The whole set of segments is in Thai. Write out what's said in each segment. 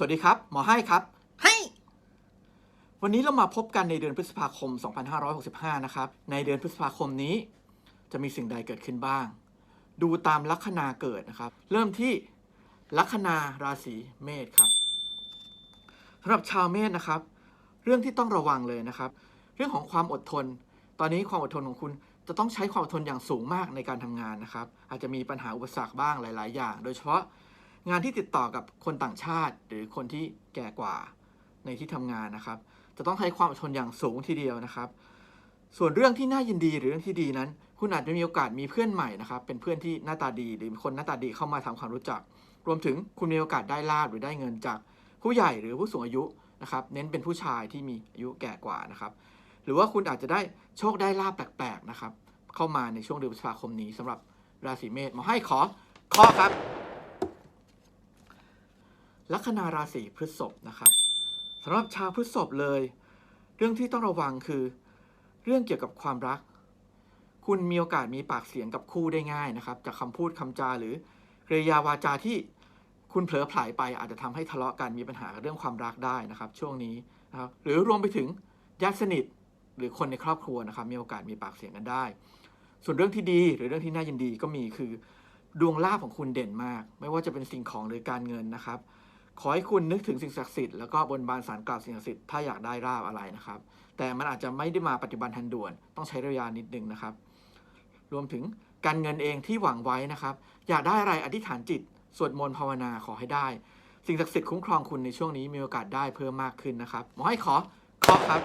สวัสดีครับ หมอให้ครับ ให้ วันนี้เรามาพบกันในเดือนพฤษภาคม 2565 นะครับ ในเดือนพฤษภาคมนี้ จะมีสิ่งใดเกิดขึ้นบ้าง ดูตามลัคนาเกิดนะครับ เริ่มที่ลัคนาราศีเมษครับสำหรับชาวเมษนะครับ เรื่องที่ต้องระวังเลยนะครับ เรื่องของความอดทน ตอนนี้ความอดทนของคุณจะต้องใช้ความอดทนอย่างสูงมากในการทำงานนะครับ อาจจะมีปัญหาอุปสรรคบ้างหลาย ๆ อย่าง โดยเฉพาะ งานที่ติดต่อกับคนต่างชาติ หรือคนที่แก่กว่าในที่ทำงานนะครับ จะต้องใช้ความอดทนอย่างสูงทีเดียวนะครับ ส่วนเรื่องที่น่ายินดีหรือเรื่องที่ดีนั้น คุณอาจจะมีโอกาสมีเพื่อนใหม่นะครับ เป็นเพื่อนที่หน้าตาดีหรือคนหน้าตาดีเข้ามาทำความรู้จัก รวมถึงคุณมีโอกาสได้ลาบหรือได้เงินจากผู้ใหญ่หรือผู้สูงอายุนะครับ เน้นเป็นผู้ชายที่มีอายุแก่กว่านะครับ หรือว่าคุณอาจจะได้โชคได้ลาบแปลกๆนะครับ เข้ามาในช่วงเดือนพฤษภาคมนี้สำหรับราศีเมษหมาให้ขอข้อครับ ลัคนาราศีพฤษภนะครับสำหรับชาวพฤษภเลย เรื่องที่ต้องระวังคือ เรื่องเกี่ยวกับความรัก คุณมีโอกาสมีปากเสียงกับคู่ได้ง่ายนะครับ จากคำพูดคำจาหรือกริยาวาจาที่คุณเผลอผลไปอาจจะทำให้ทะเลาะกันมีปัญหากับเรื่องความรักได้นะครับ ช่วงนี้นะครับหรือรวมไปถึงญาติสนิทหรือคนในครอบครัวนะครับ มีโอกาสมีปากเสียงกันได้ ส่วนเรื่องที่ดีหรือเรื่องที่น่ายินดีก็มีคือ ดวงลาภของคุณเด่นมาก ไม่ว่าจะเป็นสิ่งของหรือการเงินนะครับ ขอให้คุณนึกถึงสิ่งศักดิ์สิทธิ์แล้วก็บนบานสารกล่าวสิ่งศักดิ์สิทธิ์ถ้าอยากได้ลาบอะไรนะครับ แต่มันอาจจะไม่ได้มาปัจจุบันทันด่วน ต้องใช้ระยะนิดนึงนะครับ รวมถึงการเงินเองที่หวังไว้นะครับ อยากได้อะไรอธิษฐานจิต สวดมนต์ภาวนาขอให้ได้ สิ่งศักดิ์สิทธิ์คุ้มครองคุณในช่วงนี้มีโอกาสได้เพิ่มมากขึ้นนะครับหมอให้ขอขอครับ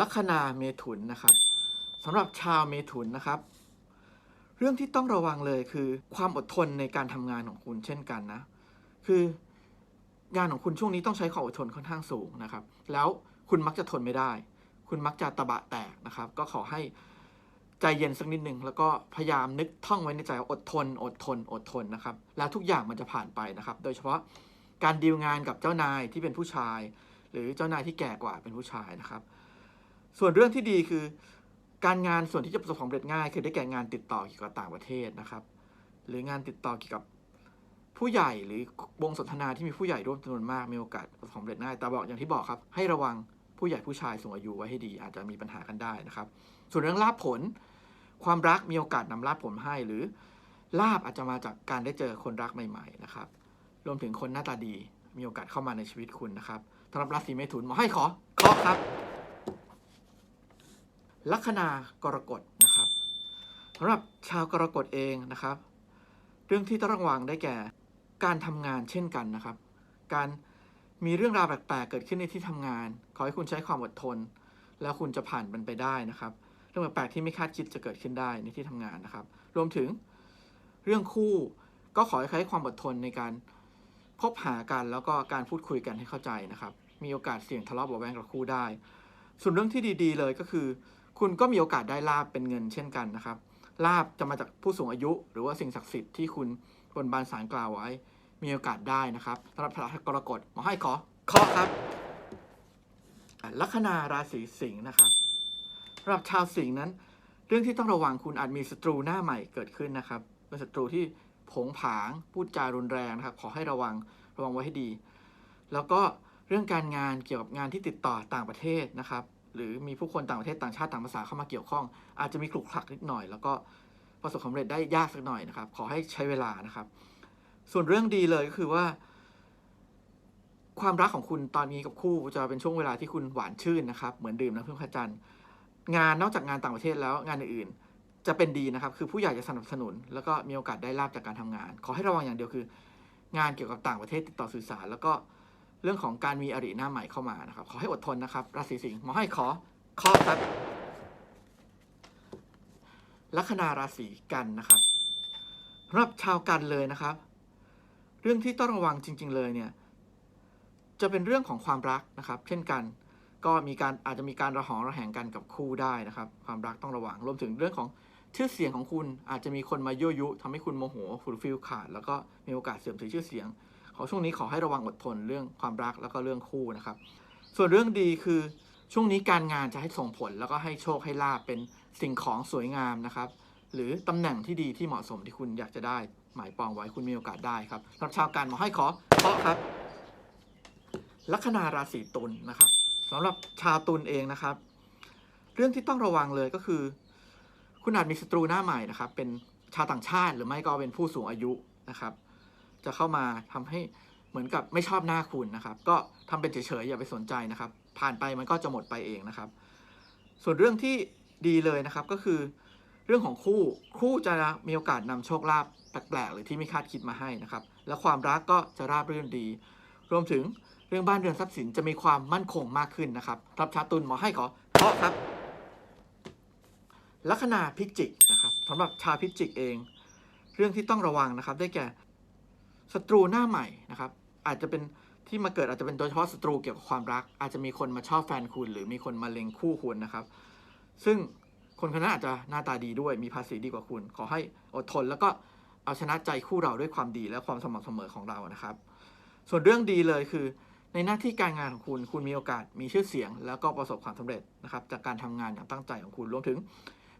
ลัคนาเมถุนนะครับสำหรับชาวเมถุนนะครับ รื่องที่ต้องระวังเลยคือ ความอดทนในการทำงานของคุณเช่นกันนะ คืองานของคุณช่วงนี้ต้องใช้ความอดทนค่อนข้างสูงนะครับ แล้วคุณมักจะทนไม่ได้ คุณมักจะตะบะแตกนะครับ ก็ขอให้ใจเย็นสักนิดหนึ่งแล้วก็พยายามนึกท่องไว้ในใจอดทน อดทน อดทนนะครับ แล้วทุกอย่างมันจะผ่านไปนะครับ โดยเฉพาะการดีลงานกับเจ้านายที่เป็นผู้ชาย หรือเจ้านายที่แก่กว่าเป็นผู้ชายนะครับ ส่วนเรื่องที่ดีคือ การงานส่วนที่จะประสบความสำเร็จง่าย คือได้แก่งานติดต่อเกี่ยวกับต่างประเทศนะครับ หรืองานติดต่อเกี่ยวกับผู้ใหญ่หรือวงสนทนาที่มีผู้ใหญ่ร่วมจำนวนมากมีโอกาสประสบความสำเร็จง่ายแต่บอกอย่างที่บอกครับ ให้ระวังผู้ใหญ่ผู้ชายสูงอายุไว้ให้ดี อาจจะมีปัญหากันได้นะครับ ส่วนเรื่องลาภผล ความรักมีโอกาสนำลาภผลให้ หรือลาบอาจจะมาจากการได้เจอคนรักใหม่ ๆ นะครับ รวมถึงคนหน้าตาดีมีโอกาสเข้ามาในชีวิตคุณนะครับสำหรับราศีเมถุนหมอให้ขอขอครับ ลัคนากรกฎนะครับสำหรับชาวกรกฎเองนะครับ เรื่องที่ต้องระวังได้แก่ การทำงานเช่นกันนะครับ การมีเรื่องราวแปลกๆเกิดขึ้นในที่ทำงาน ขอให้คุณใช้ความอดทน แล้วคุณจะผ่านมันไปได้นะครับ เรื่องแปลกๆที่ไม่คาดคิดจะเกิดขึ้นได้ในที่ทำงานนะครับ รวมถึงเรื่องคู่ก็ขอให้ใช้ความอดทนในการคบหากันแล้วก็การพูดคุยกันให้เข้าใจนะครับ มีโอกาสเสี่ยงทะเลาะเบาะแวงกับคู่ได้ ส่วนเรื่องที่ดี ๆ เลยก็คือ คุณก็มีโอกาสได้ลาบเป็นเงินเช่นกันนะครับ ลาบจะมาจากผู้สูงอายุ หรือว่าสิ่งศักดิ์สิทธิ์ที่คุณบนบานสารกล่าวไว้ มีโอกาสได้นะครับสำหรับพระกรกฎหมอให้ขอขอครับลัคนาราศีสิงห์นะครับสำหรับชาวสิงห์นั้น เรื่องที่ต้องระวังคุณอาจมีศัตรูหน้าใหม่เกิดขึ้นนะครับเป็นศัตรูที่ผงผางพูดจารุนแรงนะครับ ขอให้ระวังระวังไว้ให้ดี แล้วก็เรื่องการงานเกี่ยวกับงานที่ติดต่อต่างประเทศนะครับ หรือมีผู้คนต่างประเทศต่างชาติต่างภาษาเข้ามาเกี่ยวข้อง อาจจะมีคลุกคลักนิดหน่อย แล้วก็ประสบความสำเร็จได้ยากสักหน่อยนะครับ ขอให้ใช้เวลานะครับ ส่วนเรื่องดีเลยก็คือว่า ความรักของคุณตอนนี้กับคู่จะเป็นช่วงเวลาที่คุณหวานชื่นนะครับ เหมือนดื่มน้ำพึ่งพระจันทร์งานนอกจากงานต่างประเทศแล้วงานอื่นๆจะเป็นดีนะครับ คือผู้ใหญ่จะสนับสนุน แล้วก็มีโอกาสได้ลาบจากการทำงาน ขอให้ระวังอย่างเดียวคือ งานเกี่ยวกับต่างประเทศติดต่อสื่อสาร แล้วก็ เรื่องของการมีอริหน้าใหม่เข้ามานะครับ ขอให้อดทนนะครับ ราศีสิงห์หมอให้ขอขอครับลัคนาราศีกันนะครับรับชาวกันเลยนะครับ เรื่องที่ต้องระวังจริง ๆ เลยเนี่ย จะเป็นเรื่องของความรักนะครับ เช่นกัน ก็มีการอาจจะมีการระหองระแหงกันกับคู่ได้นะครับ ความรักต้องระวังรวมถึงเรื่องของชื่อเสียงของคุณอาจจะมีคนมายั่วยุทำให้คุณโมโหฟูลฟิลขาด แล้วก็มีโอกาสเสื่อมเสียชื่อเสียง ขอช่วงนี้ขอให้ระวังอดทนเรื่องความรักแล้วก็เรื่องคู่นะครับ ส่วนเรื่องดีคือช่วงนี้การงานจะให้ส่งผลแล้วก็ให้โชคให้ลาบเป็นสิ่งของสวยงามนะครับ หรือตำแหน่งที่ดีที่เหมาะสมที่คุณอยากจะได้ หมายปองไว้คุณมีโอกาสได้ครับสำหรับชาวการหมอให้ขอเคาะครับ ลัคนาราศีตุลนะครับสำหรับชาวตุลเองนะครับ เรื่องที่ต้องระวังเลยก็คือ คุณอาจมีศัตรูหน้าใหม่นะครับ เป็นชาวต่างชาติหรือไม่ก็เป็นผู้สูงอายุนะครับ จะเข้ามาทำให้เหมือนกับไม่ชอบหน้าคุณนะครับ ก็ทำเป็นเฉยๆอย่าไปสนใจนะครับ ผ่านไปมันก็จะหมดไปเองนะครับ ส่วนเรื่องที่ดีเลยนะครับก็คือ เรื่องของคู่คู่จะมีโอกาสนำโชคลาภแปลกๆหรือที่ไม่คาดคิดมาให้นะครับ และความรักก็จะราบรื่นดี รวมถึงเรื่องบ้านเรือนทรัพย์สินจะมีความมั่นคงมากขึ้นนะครับรับชาตุลหมอให้ขอเคาะครับลัคนาพิจิกนะครับสำหรับชาวพิจิกเอง เรื่องที่ต้องระวังนะครับ ได้แก่ ศัตรูหน้าใหม่นะครับ อาจจะเป็นที่มาเกิดอาจจะเป็นโดยเฉพาะศัตรูเกี่ยวกับความรัก อาจจะมีคนมาชอบแฟนคุณ หรือมีคนมาเล็งคู่คุณนะครับ ซึ่งคนคนนั้นอาจจะหน้าตาดีด้วยมีภาษีดีกว่าคุณ ขอให้อดทนแล้วก็เอาชนะใจคู่เราด้วยความดีและความสม่ำเสมอของเรานะครับ ส่วนเรื่องดีเลยคือ ในหน้าที่การงานของคุณ คุณมีโอกาสมีชื่อเสียง แล้วก็ประสบความสำเร็จนะครับ จากการทำงานอย่างตั้งใจของคุณรวมถึง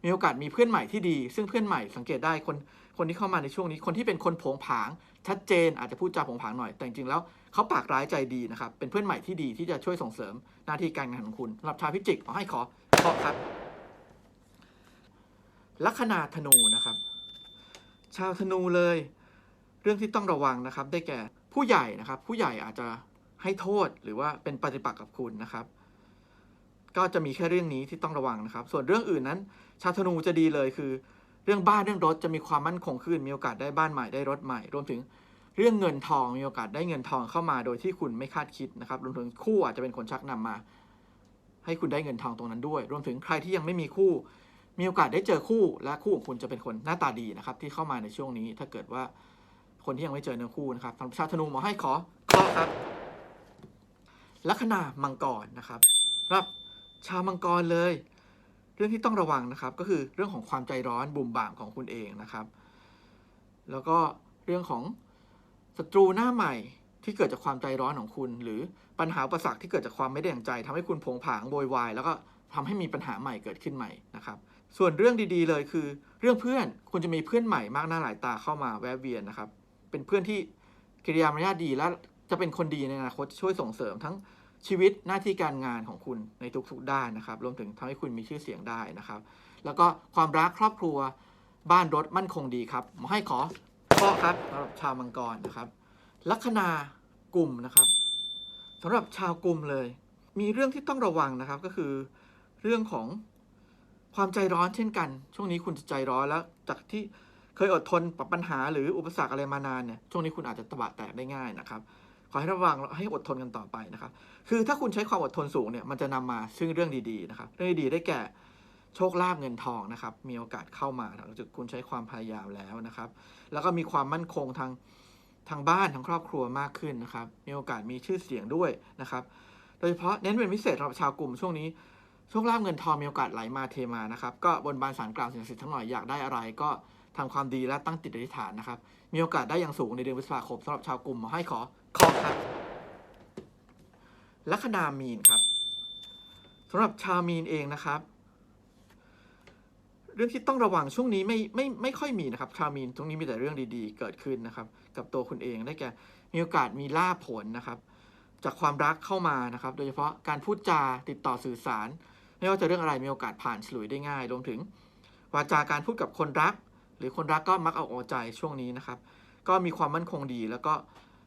มีโอกาสมีเพื่อนใหม่ที่ดี ซึ่งเพื่อนใหม่สังเกตได้คนคนที่เข้ามาในช่วงนี้ คนที่เป็นคนผงผาง ชัดเจนอาจจะพูดจาผงผางหน่อย แต่จริงแล้วเขาปากร้ายใจดีนะครับ เป็นเพื่อนใหม่ที่ดีที่จะช่วยส่งเสริมหน้าที่การงานของคุณสำหรับชาวพิจิกขอให้ขอขอครับลัคนาธนูนะครับ ชาวธนูเลย เรื่องที่ต้องระวังนะครับ ได้แก่ผู้ใหญ่นะครับ ผู้ใหญ่อาจจะให้โทษหรือว่าเป็นปฏิปักษ์กับคุณนะครับ ก็จะมีแค่เรื่องนี้ที่ต้องระวังนะครับ ส่วนเรื่องอื่นนั้น ชาธนูจะดีเลยคือ เรื่องบ้านเรื่องรถจะมีความมั่นคงขึ้น มีโอกาสได้บ้านใหม่ได้รถใหม่ รวมถึงเรื่องเงินทองมีโอกาสได้เงินทองเข้ามาโดยที่คุณไม่คาดคิดนะครับ รวมถึงคู่อาจจะเป็นคนชักนำมา ให้คุณได้เงินทองตรงนั้นด้วย รวมถึงใครที่ยังไม่มีคู่ มีโอกาสได้เจอคู่ และคู่ของคุณจะเป็นคนหน้าตาดีนะครับ ที่เข้ามาในช่วงนี้ ถ้าเกิดว่าคนที่ยังไม่เจอเนื้อคู่นะครับสำหรับชาธนูหมอให้ขอขอครับลัคนามังกรนะครับรับ ชาวมังกรเลย เรื่องที่ต้องระวังนะครับ ก็คือเรื่องของความใจร้อนบุ่มบ่ามของคุณเองนะครับ แล้วก็เรื่องของศัตรูหน้าใหม่ที่เกิดจากความใจร้อนของคุณ หรือปัญหาอุปสรรคที่เกิดจากความไม่ได้ดั่างใจทำให้คุณผงผางโวยวายแล้วก็ทำให้มีปัญหาใหม่เกิดขึ้นใหม่นะครับ ส่วนเรื่องดีๆเลยคือ เรื่องเพื่อนคุณจะมีเพื่อนใหม่มากหน้าหลายตาเข้ามาแวะเวียนนะครับ เป็นเพื่อนที่กิริยามารยาทดีและจะเป็นคนดีในอนาคตช่วยส่งเสริมทั้ง ชีวิตหน้าที่การงานของคุณในทุกๆด้านนะครับ รวมถึงทำให้คุณมีชื่อเสียงได้นะครับ แล้วก็ความรักครอบครัวบ้านรถมั่นคงดีครับหมอให้ขอข้อครับสำหรับชาวมังกรนะครับ ลัคนากลุ่มนะครับสำหรับชาวกลุ่มเลย มีเรื่องที่ต้องระวังนะครับก็คือเรื่องของความใจร้อนเช่นกัน ช่วงนี้คุณจะใจร้อนแล้ว จากที่เคยอดทนกับปัญหาหรืออุปสรรคอะไรมานานเนี่ยช่วงนี้คุณอาจจะตะบะแตกได้ง่ายนะครับ ขอให้ระวังและให้อดทนกันต่อไปนะครับ คือถ้าคุณใช้ความอดทนสูงเนี่ยมันจะนำมาซึ่งเรื่องดีๆนะครับ เรื่องดีๆได้แก่โชคลาภเงินทองนะครับ มีโอกาสเข้ามาหลังจากคุณใช้ความพยายามแล้วนะครับ แล้วก็มีความมั่นคงทางทางบ้านทางครอบครัวมากขึ้นนะครับ มีโอกาสมีชื่อเสียงด้วยนะครับ โดยเฉพาะเน้นเป็นพิเศษสำหรับชาวกลุ่มช่วงนี้โชคลาภเงินทองมีโอกาสไหลมาเทมานะครับ ก็บนบานสารกล่าวสิ่งศักดิ์สิทธิ์ทั้งหน่อยอยากได้อะไรก็ ทำความดีและตั้งจิตอธิษฐานนะครับ มีโอกาสได้อย่างสูงในเดือนพฤษภาคมสำหรับชาวกลุ่มขอให้ขอขอครับลัคนามีนครับสำหรับชาวมีนเองนะครับ เรื่องที่ต้องระวังช่วงนี้ไม่ไม่ไม่ค่อยมีนะครับ ชาวมีนช่วงนี้มีแต่เรื่องดีๆ เกิดขึ้นนะครับ กับตัวคุณเองได้แก่มีโอกาสมีลาผลนะครับ จากความรักเข้ามานะครับ โดยเฉพาะการพูดจาติดต่อสื่อสาร ไม่ว่าจะเรื่องอะไรมีโอกาสผ่านฉลุยได้ง่ายรวมถึงวาจาการพูดกับคนรัก รือคนรักก็มักเอาอกใจช่วงนี้นะครับ ก็มีความมั่นคงดี แล้วก็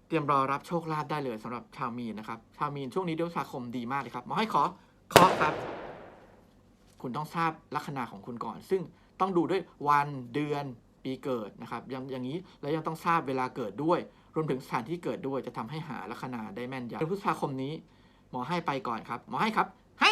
เตรียมรอรับโชคลาภได้เลยสำหรับชาวมีนนะครับ ชาวมีนช่วงนี้เดือนพฤษภาคมดีมากเลยครับหมอให้ขอขอครับ คุณต้องทราบลัคนาของคุณก่อน ซึ่งต้องดูด้วยวันเดือนปีเกิดนะครับอย่างอย่างนี้แล้วยังต้องทราบเวลาเกิดด้วย รวมถึงสถานที่เกิดด้วยจะทำให้หาลัคนาได้แม่นยำเดือนพฤษภาคมนี้ หมอให้ไปก่อนครับ หมอให้ครับ ให้